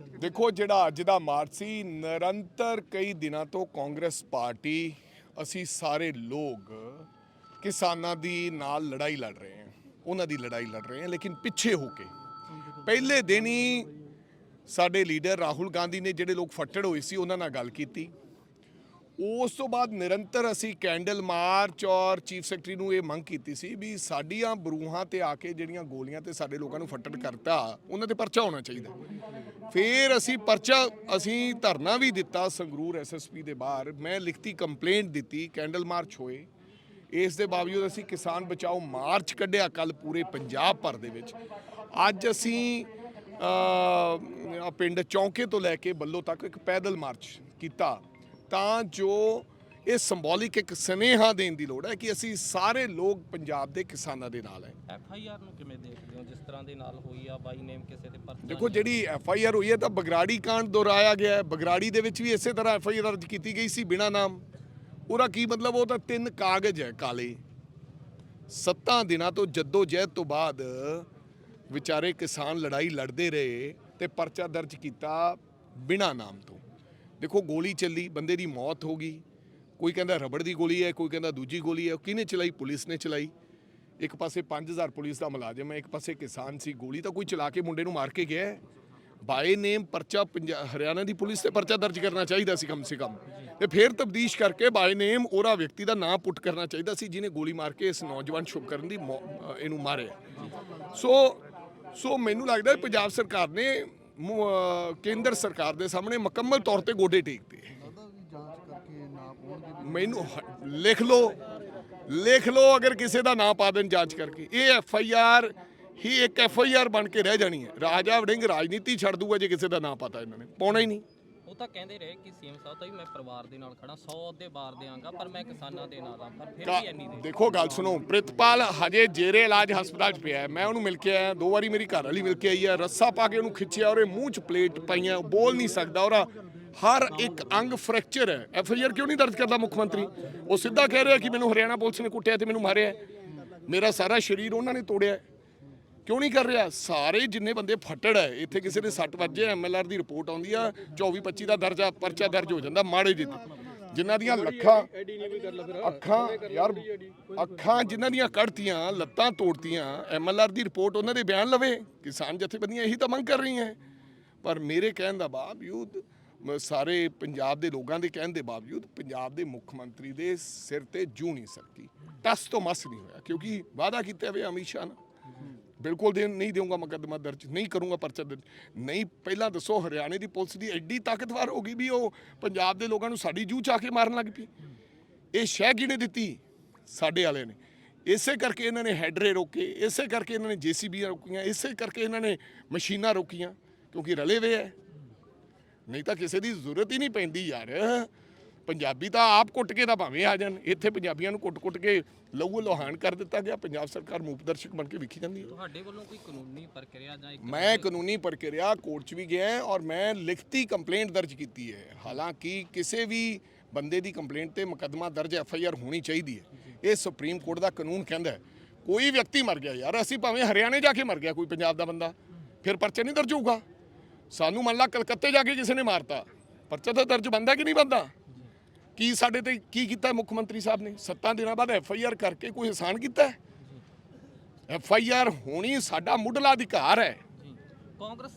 ਦੇਖੋ, ਜਿਹੜਾ ਅੱਜ ਦਾ ਮਾਰਚ ਸੀ, ਨਿਰੰਤਰ ਕਈ ਦਿਨਾਂ ਤੋਂ ਕਾਂਗਰਸ ਪਾਰਟੀ, ਅਸੀਂ ਸਾਰੇ ਲੋਕ ਕਿਸਾਨਾਂ ਦੀ ਨਾਲ ਲੜਾਈ ਲੜ ਰਹੇ ਹਾਂ, ਉਹਨਾਂ ਦੀ ਲੜਾਈ ਲੜ ਰਹੇ ਹਾਂ, ਲੇਕਿਨ ਪਿੱਛੇ ਹੋ ਕੇ। ਪਹਿਲੇ ਦਿਨ ਹੀ ਸਾਡੇ ਲੀਡਰ ਰਾਹੁਲ ਗਾਂਧੀ ਨੇ ਜਿਹੜੇ ਲੋਕ ਫੱਟੜ ਹੋਏ ਸੀ, ਉਹਨਾਂ ਨਾਲ ਗੱਲ ਕੀਤੀ। ਉਸ ਤੋਂ ਬਾਅਦ ਨਿਰੰਤਰ ਅਸੀਂ ਕੈਂਡਲ ਮਾਰਚ ਔਰ ਚੀਫ ਸੈਕਟਰੀ ਨੂੰ ਇਹ ਮੰਗ ਕੀਤੀ ਸੀ ਵੀ ਸਾਡੀਆਂ ਬਰੂਹਾਂ ਤੇ ਆ ਕੇ ਜਿਹੜੀਆਂ ਗੋਲੀਆਂ ਤੇ ਸਾਡੇ ਲੋਕਾਂ ਨੂੰ ਫੱਟੜ ਕਰਤਾ, ਉਹਨਾਂ ਤੇ ਪਰਚਾ ਹੋਣਾ ਚਾਹੀਦਾ। ਫਿਰ ਅਸੀਂ ਪਰਚਾ, ਅਸੀਂ ਧਰਨਾ ਵੀ ਦਿੱਤਾ ਸੰਗਰੂਰ ਐਸਐਸਪੀ ਦੇ ਬਾਹਰ। ਮੈਂ ਲਿਖਤੀ ਕੰਪਲੇਂਟ ਦਿੱਤੀ, ਕੈਂਡਲ ਮਾਰਚ ਹੋਏ। ਇਸ ਦੇ ਬਾਵਜੂਦ ਅਸੀਂ ਕਿਸਾਨ ਬਚਾਓ ਮਾਰਚ ਕੱਢਿਆ ਕੱਲ ਪੂਰੇ ਪੰਜਾਬ ਭਰ ਦੇ ਵਿੱਚ। ਅੱਜ ਅਸੀਂ ਪਿੰਡ ਚੌਂਕੇ ਤੋਂ ਲੈ ਕੇ ਬੱਲੋ ਤੱਕ ਇੱਕ ਪੈਦਲ ਮਾਰਚ ਕੀਤਾ। ਤਾਂ ਜੋ ਇਹ ਸਿੰਬੋਲਿਕ ਇੱਕ ਸਨੇਹਾ ਦੇਣ ਦੀ ਲੋੜ ਹੈ ਕਿ ਅਸੀਂ ਸਾਰੇ ਲੋਕ ਪੰਜਾਬ ਦੇ ਕਿਸਾਨਾਂ ਦੇ ਨਾਲ ਹੈ। ਐਫ ਆਈ ਆਰ ਨੂੰ ਕਿਵੇਂ ਦੇਖਦੇ ਹੋ? ਜਿਸ ਤਰ੍ਹਾਂ ਦੇ ਨਾਲ ਹੋਈ ਆ ਬਾਈ ਨੇਮ ਕਿਸੇ ਤੇ ਪਰਚਾ ਦੇਖੋ ਜਿਹੜੀ ਐਫ ਆਈ ਆਰ ਹੋਈ ਹੈ ਤਾਂ ਬਗਰਾੜੀ ਕਾਂਡ ਦੁਹਰਾਇਆ ਗਿਆ ਹੈ। ਬਗਰਾੜੀ ਦੇ ਵਿੱਚ ਵੀ ਇਸੇ ਤਰ੍ਹਾਂ ਐਫ ਆਈ ਆਰ ਦਰਜ ਕੀਤੀ ਗਈ ਸੀ ਬਿਨਾ ਨਾਮ। ਉਹਦਾ ਕੀ ਮਤਲਬ? ਉਹ ਤਾਂ ਤਿੰਨ ਕਾਗਜ਼ ਹੈ ਕਾਲੇ। ਸੱਤਾਂ ਦਿਨਾਂ ਤੋਂ ਜੱਦੋ ਜਹਿਦ ਤੋਂ ਬਾਅਦ ਵਿਚਾਰੇ ਕਿਸਾਨ ਲੜਾਈ ਲੜਦੇ ਰਹੇ ਤੇ ਪਰਚਾ ਦਰਜ ਕੀਤਾ ਬਿਨਾ ਨਾਮ ਤੋਂ। ਦੇਖੋ ਗੋਲੀ ਚੱਲੀ, ਬੰਦੇ ਦੀ ਮੌਤ ਹੋ ਗਈ। ਕੋਈ ਕਹਿੰਦਾ ਰਬੜ ਦੀ ਗੋਲੀ ਹੈ, ਕੋਈ ਕਹਿੰਦਾ ਦੂਜੀ ਗੋਲੀ ਹੈ, ਉਹ ਕਿਹਨੇ ਚਲਾਈ? ਪੁਲਿਸ ਨੇ ਚਲਾਈ। ਇੱਕ ਪਾਸੇ 5000 ਪੁਲਿਸ ਦਾ ਮੁਲਾਜ਼ਮ ਹੈ, ਇੱਕ ਪਾਸੇ ਕਿਸਾਨ ਸੀ, ਗੋਲੀ ਤਾਂ ਕੋਈ ਚਲਾ ਕੇ ਮੁੰਡੇ ਨੂੰ ਮਾਰ ਕੇ ਗਿਆ ਹੈ। ਬਾਏ ਨੇਮ ਪਰਚਾ ਪੰਜਾ- ਹਰਿਆਣਾ ਦੀ ਪੁਲਿਸ ਤੇ ਪਰਚਾ ਦਰਜ ਕਰਨਾ ਚਾਹੀਦਾ ਸੀ ਕਮ ਸੇ ਕਮ। ਤੇ ਫਿਰ ਤਬਦੀਸ਼ ਕਰਕੇ ਬਾਏ ਨੇਮ ਉਹਦਾ ਵਿਅਕਤੀ ਦਾ ਨਾਂ ਪੁੱਟ ਕਰਨਾ ਚਾਹੀਦਾ ਸੀ, ਜਿਹਨੇ ਗੋਲੀ ਮਾਰ ਕੇ ਇਸ ਨੌਜਵਾਨ ਸ਼ੁਭਕਰਨ ਦੀ ਮੌ- ਇਹਨੂੰ ਮਾਰਿਆ। ਸੋ ਸੋ ਮੈਨੂੰ ਲੱਗਦਾ ਪੰਜਾਬ ਸਰਕਾਰ ਨੇ ਕੇਂਦਰ ਸਰਕਾਰ ਦੇ ਸਾਹਮਣੇ ਮੁਕੰਮਲ ਤੌਰ ਤੇ ਗੋਡੇ ਟੇਕਦੇ ਮੈਨੂੰ ਲਿਖ ਲਓ ਲਿਖ ਲਓ ਅਗਰ ਕਿਸੇ ਦਾ ਨਾਂ ਪਾ ਦੇਣ ਜਾਂਚ ਕਰਕੇ। ਇਹ ਐਫ ਆਈ ਆਰ ਹੀ ਇੱਕ ਐਫ ਆਈ ਆਰ ਬਣ ਕੇ ਰਹਿ ਜਾਣੀ ਹੈ। ਰਾਜਾ ਵੜਿੰਗ ਰਾਜਨੀਤੀ ਛੱਡ ਦੂਗਾ ਜੇ ਕਿਸੇ ਦਾ ਨਾਂ ਪਤਾ ਇਹਨਾਂ ਨੇ। ਪਾਉਣਾ ਹੀ ਨਹੀਂ। ਉਹ ਤਾਂ ਕਹਿੰਦੇ ਰਹੇ ਕਿ ਸੀਐਮ ਸਾਹਿਬ ਤਾਂ ਵੀ ਮੈਂ ਪਰਿਵਾਰ ਦੇ ਨਾਲ ਖੜਾ 100 ਦੇ ਬਾਰ ਦੇਾਂਗਾ ਪਰ ਮੈਂ ਕਿਸਾਨਾਂ ਦੇ ਨਾਲ ਆ ਪਰ ਫਿਰ ਵੀ ਇੰਨੀ ਦੇ ਦੇਖੋ ਗੱਲ ਸੁਣੋ ਪ੍ਰਿਤਪਾਲ ਹਜੇ ਜੇਰੇ ਇਲਾਜ ਹਸਪਤਾਲ 'ਚ ਪਿਆ ਹੈ। ਮੈਂ ਉਹਨੂੰ ਮਿਲ ਕੇ ਆਇਆ ਦੋ ਵਾਰੀ ਮੇਰੀ ਘਰ ਵਾਲੀ ਮਿਲ ਕੇ ਆਈ ਹੈ ਰੱਸਾ ਪਾ ਕੇ ਉਹਨੂੰ ਖਿੱਚਿਆ ਉਹਦੇ ਮੂੰਹ 'ਚ ਪਲੇਟ ਪਾਈਆਂ ਉਹ ਬੋਲ ਨਹੀਂ ਸਕਦਾ ਉਹਦਾ ਹਰ ਇੱਕ ਅੰਗ ਫ੍ਰੈਕਚਰ ਹੈ ਐਫ ਆਈ ਆਰ ਕਿਉਂ ਨਹੀਂ ਦਰਜ ਕਰਦਾ ਮੁੱਖ ਮੰਤਰੀ ਉਹ ਸਿੱਧਾ ਕਹਿ ਰਿਹਾ ਕਿ ਮੈਨੂੰ ਹਰਿਆਣਾ ਪੁਲਿਸ ਨੇ ਕੁੱਟਿਆ ਤੇ ਮੈਨੂੰ ਮਾਰਿਆ। ਮੇਰਾ ਸਾਰਾ ਸਰੀਰ ਉਹਨਾਂ ਨੇ ਤੋੜਿਆ। ਕਿਉਂ ਨਹੀਂ ਕਰ ਰਿਹਾ? ਸਾਰੇ ਜਿੰਨੇ ਬੰਦੇ ਫੱਟੜ ਹੈ ਇੱਥੇ ਕਿਸੇ ਦੇ ਸੱਟ ਵੱਜੇ ਐਮਐਲਆਰ ਦੀ ਰਿਪੋਰਟ ਆਉਂਦੀ ਆ 24 25 ਦਾ ਦਰਜਾ ਪਰਚਾ ਦਰਜ ਹੋ ਜਾਂਦਾ ਮਾੜੇ ਜਿੱਤੇ ਜਿਨ੍ਹਾਂ ਦੀਆਂ ਲੱਖਾਂ ਅੱਖਾਂ ਯਾਰ ਅੱਖਾਂ ਜਿਨ੍ਹਾਂ ਦੀਆਂ ਕੱਢਤੀਆਂ ਲੱਤਾਂ ਤੋੜਤੀਆਂ ਐਮਐਲਆਰ ਦੀ ਰਿਪੋਰਟ ਉਹਨਾਂ ਦੇ ਬਿਆਨ ਲਵੇ। ਕਿਸਾਨ ਜਥੇਬੰਦੀਆਂ ਇਹੀ ਤਾਂ ਮੰਗ ਕਰ ਰਹੀਆਂ। ਪਰ ਮੇਰੇ ਕਹਿਣ ਦਾ ਬਾਵਜੂਦ ਸਾਰੇ ਪੰਜਾਬ ਦੇ ਲੋਕਾਂ ਦੇ ਕਹਿਣ ਦੇ ਬਾਵਜੂਦ ਪੰਜਾਬ ਦੇ ਮੁੱਖ ਮੰਤਰੀ ਦੇ ਸਿਰ ਤੇ ਜੂ ਨਹੀਂ ਸਕਦੀ। ਟਸ ਤੋਂ ਮਸ ਨਹੀਂ ਹੋਇਆ ਕਿਉਂਕਿ ਵਾਅਦਾ ਕੀਤਾ ਵੇ ਅਮਿਤ ਸ਼ਾਹ ਨਾਲ। ਬਿਲਕੁਲ ਦੇ ਨਹੀਂ ਦੇਵਾਂਗਾ ਮੁਕੱਦਮਾ ਦਰਜ, ਨਹੀਂ ਕਰੂੰਗਾ ਪਰਚਾ ਦਰਜ। ਨਹੀਂ, ਪਹਿਲਾਂ ਦੱਸੋ, ਹਰਿਆਣੇ ਦੀ ਪੁਲਿਸ ਦੀ ਐਡੀ ਤਾਕਤਵਰ ਹੋ ਗਈ ਵੀ ਉਹ ਪੰਜਾਬ ਦੇ ਲੋਕਾਂ ਨੂੰ ਸਾਡੀ ਜੂਹ ਚ ਆ ਕੇ ਮਾਰਨ ਲੱਗ ਪਈ। ਇਹ ਸ਼ਹਿ ਕਿਹਨੇ ਦਿੱਤੀ? ਸਾਡੇ ਵਾਲਿਆਂ ਨੇ। ਇਸੇ ਕਰਕੇ ਇਹਨਾਂ ਨੇ ਹੈਡਰੇ ਰੋਕੇ, ਇਸੇ ਕਰਕੇ ਇਹਨਾਂ ਨੇ ਜੀਸੀਬੀਆਂ ਰੋਕੀਆਂ, ਇਸੇ ਕਰਕੇ ਇਹਨਾਂ ਨੇ ਮਸ਼ੀਨਾਂ ਰੋਕੀਆਂ, ਕਿਉਂਕਿ ਰਲੇ ਵੇ ਹੈ ਨਹੀਂ ਤਾਂ ਕਿਸੇ ਦੀ ਜ਼ਰੂਰਤ ਹੀ ਨਹੀਂ ਪੈਂਦੀ ਯਾਰ। ਪੰਜਾਬੀ ਤਾਂ ਆਪ ਕੁੱਟ ਕੇ ਤਾਂ ਭਾਵੇਂ ਆ ਜਾਣ ਇੱਥੇ ਪੰਜਾਬੀਆਂ ਨੂੰ ਕੁੱਟ-ਕੁੱਟ ਕੇ ਲਹੂ ਲੋਹਾਨ ਕਰ ਦਿੱਤਾ ਗਿਆ ਪੰਜਾਬ ਸਰਕਾਰ ਮੂਪ ਦਰਸ਼ਕ ਬਣ ਕੇ ਵਿਖੀ ਜਾਂਦੀ ਹੈ। ਤੁਹਾਡੇ ਵੱਲੋਂ ਕੋਈ ਕਾਨੂੰਨੀ ਪ੍ਰਕਿਰਿਆ ਜਾਂ ਇੱਕ ਮੈਂ ਕਾਨੂੰਨੀ ਪ੍ਰਕਿਰਿਆ ਕੋਰਟ 'ਚ ਵੀ ਗਿਆ ਔਰ ਮੈਂ ਲਿਖਤੀ ਕੰਪਲੇਂਟ ਦਰਜ ਕੀਤੀ ਹੈ। ਹਾਲਾਂਕਿ ਕਿਸੇ ਵੀ ਬੰਦੇ ਦੀ ਕੰਪਲੇਂਟ ਤੇ ਮੁਕੱਦਮਾ ਦਰਜ ਐਫ ਆਈ ਆਰ ਹੋਣੀ ਚਾਹੀਦੀ ਹੈ। ਇਹ ਸੁਪਰੀਮ ਕੋਰਟ ਦਾ ਕਾਨੂੰਨ ਕਹਿੰਦਾ ਹੈ। ਕੋਈ ਵਿਅਕਤੀ ਮਰ ਗਿਆ ਯਾਰ ਅਸੀਂ ਭਾਵੇਂ ਹਰਿਆਣੇ ਜਾ ਕੇ ਮਰ ਗਿਆ ਕੋਈ ਪੰਜਾਬ ਦਾ ਬੰਦਾ ਫਿਰ ਪਰਚਾ ਨਹੀਂ ਦਰਜ ਹੋਊਗਾ। ਸਾਨੂੰ ਮੰਨ ਲਾ ਕਲਕੱਤੇ ਜਾ ਕੇ ਕਿਸੇ ਨੇ ਮਾਰਤਾ ਪਰਚਾ ਤਾਂ ਦਰਜ ਬੰਦਾ ਕਿ ਨਹੀਂ ਬੰਦਾ ਕੀ ਸਾਡੇ ਤੇ ਕੀ ਕੀਤਾ ਮੁੱਖ ਮੰਤਰੀ ਸਾਹਿਬ ਨੇ? ਸੱਤਾਂ ਦਿਨਾਂ ਬਾਅਦ ਐਫ ਆਈ ਆਰ ਕਰਕੇ ਕੋਈ ਆਸਾਨ ਕੀਤਾ ਐਫ ਆਈ ਆਰ ਹੋਣੀ ਸਾਡਾ ਮੁੱਢਲਾ ਅਧਿਕਾਰ ਹੈ। ਕਾਂਗਰਸ